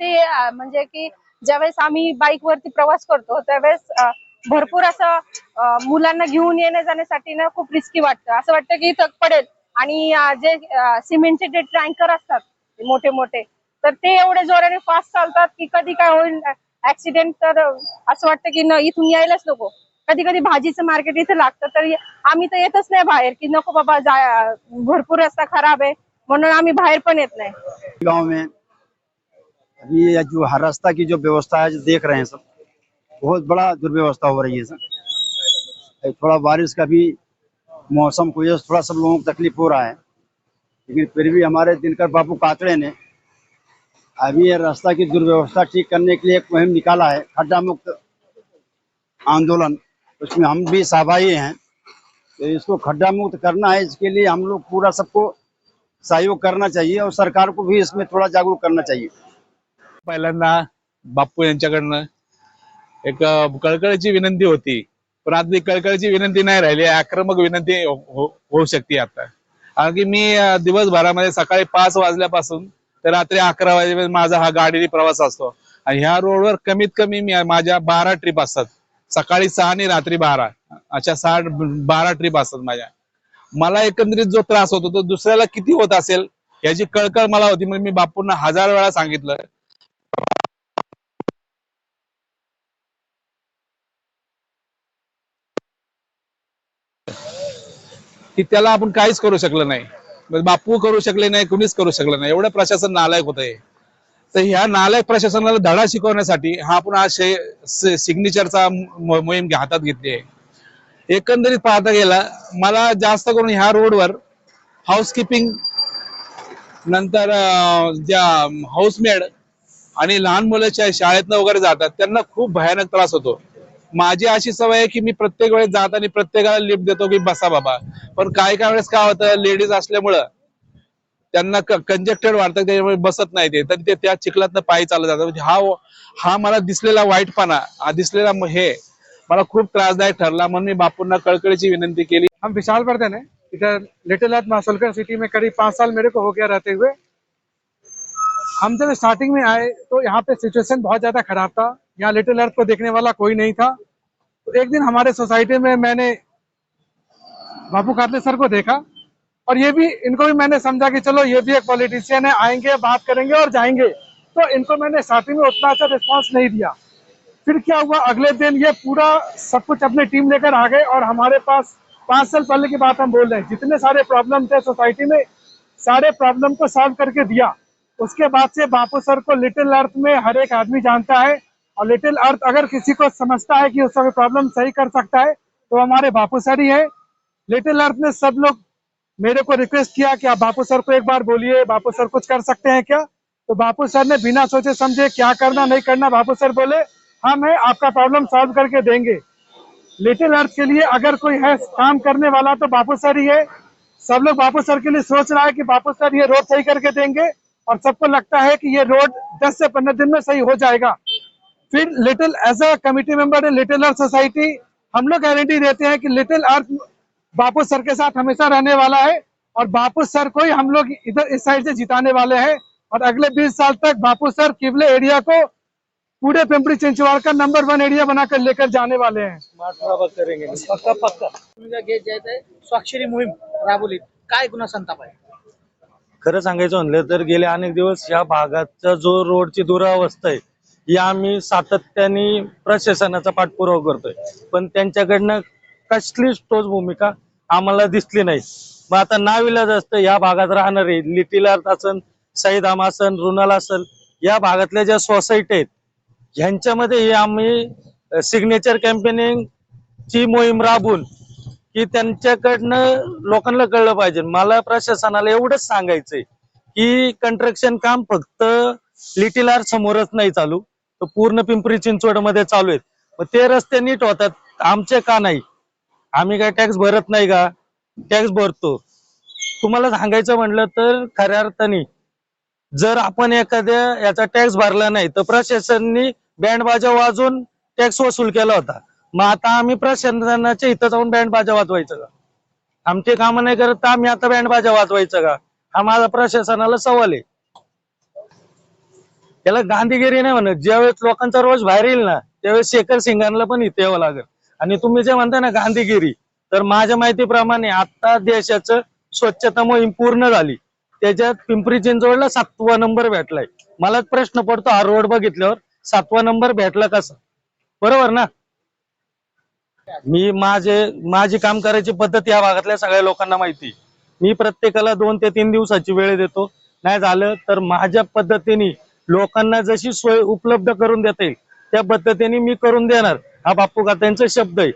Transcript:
ते म्हणजे की ज्यावेळेस आम्ही बाईक वरती प्रवास करतो त्यावेळेस भरपूर असं मुलांना घेऊन येण्या जाण्यासाठी ना खूप रिस्की वाटतं. असं वाटतं की इथं पडेल आणि जे सिमेंटचे जे टँकर असतात मोठे मोठे तर ते एवढे जोराने फास्ट चालतात की कधी काय होईल ऍक्सिडेंट तर असं वाटतं की न इथून यायलाच नको. कधी कधी भाजीचं मार्केट इथे लागतं तर आम्ही तर येतच नाही बाहेर की नको बाबा जा भरपूर रस्ता खराब आहे म्हणून आम्ही बाहेर पण येत नाही. गाव में अभी ये जो हर रास्ता की जो व्यवस्था है, जो देख रहे हैं सब, बहुत बड़ा दुर्व्यवस्था हो रही है सर। थोड़ा बारिश का भी मौसम को थोड़ा सब लोगों को तकलीफ़ हो रहा है, लेकिन फिर भी हमारे दिनकर बापू कातड़े ने अभी ये रास्ता की दुर्व्यवस्था ठीक करने के लिए एक मुहिम निकाला है, खड्डा मुक्त आंदोलन। उसमें हम भी सहभागी हैं। तो इसको खड्डा मुक्त करना है, इसके लिए हम लोग पूरा सबको सहयोग करना चाहिए और सरकार को भी इसमें थोड़ा जागरूक करना चाहिए। पहिल्यांदा बाप्पू यांच्याकडनं एक कळकळीची विनंती होती. पण आता ती कळकळीची विनंती नाही राहिली आक्रमक विनंती हो, हो, होऊ शकते आता. कारण की मी दिवसभरामध्ये सकाळी पाच वाजल्यापासून तर रात्री अकरा वाजेपर्यंत माझा हा गाडीने प्रवास असतो. आणि ह्या रोडवर कमीत कमी मी माझ्या बारा ट्रिप असतात. सकाळी सहा आणि रात्री बारा. अशा सहा बारा ट्रिप असतात माझ्या. मला एकंदरीत जो त्रास होतो तो दुसऱ्याला किती होत असेल याची कळकळ मला होती. म्हणून मी बापूंना हजार वेळा सांगितलं की त्याला आपण काहीच करू शकलं नाही. म्हणजे बापू करू शकले नाही कुणीच करू शकलं नाही. एवढं प्रशासन नालायक होत आहे तर ह्या नालायक प्रशासनाला धडा शिकवण्यासाठी हा आपण आज सिग्नेचरचा मोहीम हातात घेतली आहे. एकंदरीत पाहता गेला मला जास्त करून ह्या रोडवर हाऊसकीपिंग नंतर ज्या हाऊसमेड आणि लहान मुलं शाळेतनं वगैरे जातात त्यांना खूप भयानक त्रास होतो. माझी अशी सवय आहे की मी प्रत्येक वेळेस जाताना प्रत्येकाला लिफ्ट देतो की बसा बाबा. पण काय काय वेळेस काय होतं लेडीज असल्यामुळं त्यांना कंजेक्टेड वाटतं त्याच्यामुळे बसत नाही ते. तर ते त्या चिखलातनं पायी चालत जातात. म्हणजे हा हा मला दिसलेला वाईटपणा हा दिसलेला हे मला खूप त्रासदायक ठरला. म्हणून मी बापूंना कळकळीची विनंती केली. हम विशाल वर्धन है। इधर लिटिल अर्थ मासोलकर सिटी में करीब पाँच साल मेरे को हो गया रहते हुए। हम जब स्टार्टिंग में आए तो यहाँ पे सिचुएशन बहुत ज़्यादा खराब था यहाँ लिटिल अर्थ को देखने वाला कोई नहीं था। तो एक दिन हमारे सोसाइटी में मैंने बाबू कातले सर को देखा, और ये भी, इनको भी मैंने समझा कि चलो, ये भी एक पॉलिटिशियन है, आएँगे, बात करेंगे और जाएँगे। तो इनको मैंने स्टार्टिंग में उतना अच्छा रिस्पॉन्स नहीं दिया। फिर क्या हुआ, अगले दिन ये पूरा सब कुछ अपनी टीम लेकर आ गए, और हमारे पास पाँच साल पहले की बात हम बोल रहे हैं। जितने सारे प्रॉब्लम थे सोसाइटी में, सारे प्रॉब्लम को सॉल्व करके दिया। उसके बाद से बापू सर को लिटिल अर्थ में हर एक आदमी जानता है और लिटिल अर्थ अगर किसी को समझता है कि उसका प्रॉब्लम सही कर सकता है तो हमारे बापू सर ही है। लिटिल अर्थ ने सब लोग मेरे को रिक्वेस्ट किया कि आप बापू सर को एक बार बोलिए, बापू सर कुछ कर सकते हैं क्या? तो बापू सर ने बिना सोचे समझे क्या करना, नहीं करना, बापू सर बोले, हम है, आपका प्रॉब्लम सॉल्व करके देंगे। लिटिल अर्थ के लिए अगर कोई है काम करने वाला तो बापू सर ही है। सब लोग बापू सर के लिए सोच रहा है कि बापू सर ये रोड सही करके देंगे। और सबको लगता है कि ये रोड 10 से 15 दिन में सही हो जाएगा। फिर little age a committee member little earth society हम लोग गारंटी देते हैं कि लिटिल अर्थ बापू सर के साथ हमेशा रहने वाला है और बापू सर को ही हम लोग इधर इस साइड से जिताने वाले हैं। और अगले 20 साल तक बापू सर किबले एरिया को पूरे पिंपरी चिंचवाड़ का नंबर वन एरिया बनाकर लेकर जाने वाले हैं। पक्का पक्का। आहे स्वाक्षरी मोहीम काय गुन्हा संताप आहे? खरं सांगायचं म्हणलं तर गेले अनेक दिवस या भागाचा जो रोडची दुरावस्था आहे ही आम्ही सातत्याने प्रशासनाचा पाठपुरावा करतोय. पण त्यांच्याकडनं कसलीच ठोस भूमिका आम्हाला दिसली नाही. मग आता नाविलाज असतं या भागात राहणारे लिटिल अर्थ असन सईदाम असन रुणाल असन या भागातल्या ज्या सोसायटी आहेत ह्यांच्यामध्ये ही आम्ही सिग्नेचर कॅम्पेनिंग ची मोहीम राबून की त्यांच्याकडनं लोकांना कळलं पाहिजे. मला प्रशासनाला एवढंच सांगायचंय की कंस्ट्रक्शन काम फक्त लिटिल आर समोरच नाही चालू. तर पूर्ण पिंपरी चिंचवडमध्ये चालू आहेत. मग ते रस्ते नीट होतात. आमचे का नाही? आम्ही काय टॅक्स भरत नाही का? टॅक्स भरतो. तुम्हाला सांगायचं म्हणलं तर खऱ्या अर्थाने जर आपण एखाद्या याचा टॅक्स भरला नाही तर प्रशासनाने बँड बाजा वाजवून टॅक्स वसूल केला होता. मग आता आम्ही प्रशासनाच्या इथं जाऊन बँड बाजा वाजवायचं का? आमचे काम नाही करत तर आम्ही आता बँड बाजा वाजवायचं का? हा माझा प्रशासनाला सवाल आहे. त्याला गांधीगिरी नाही म्हणत. ज्यावेळेस लोकांचा रोज बाहेर येईल ना त्यावेळेस शेखर सिंगांना पण इथे यावं लागेल. आणि तुम्ही जे म्हणता ना गांधीगिरी तर माझ्या माहितीप्रमाणे आता देशाचं स्वच्छता मोहीम पूर्ण झाली. त्याच्यात पिंपरी चिंचवडला सातवा नंबर भेटलाय. मला प्रश्न पडतो हा रोड बघितल्यावर सातवा नंबर भेटला कसा? बरोबर ना? मी माझे माझी काम करायची पद्धत या भागातल्या सगळ्या लोकांना माहिती. मी प्रत्येकाला दोन ते तीन दिवसाची वेळ देतो. नाही झालं तर माझ्या पद्धतीने लोकांना जशी सोय उपलब्ध करून देता येईल त्या पद्धतीने मी करून देणार. हा बापू का त्यांचा शब्द आहे.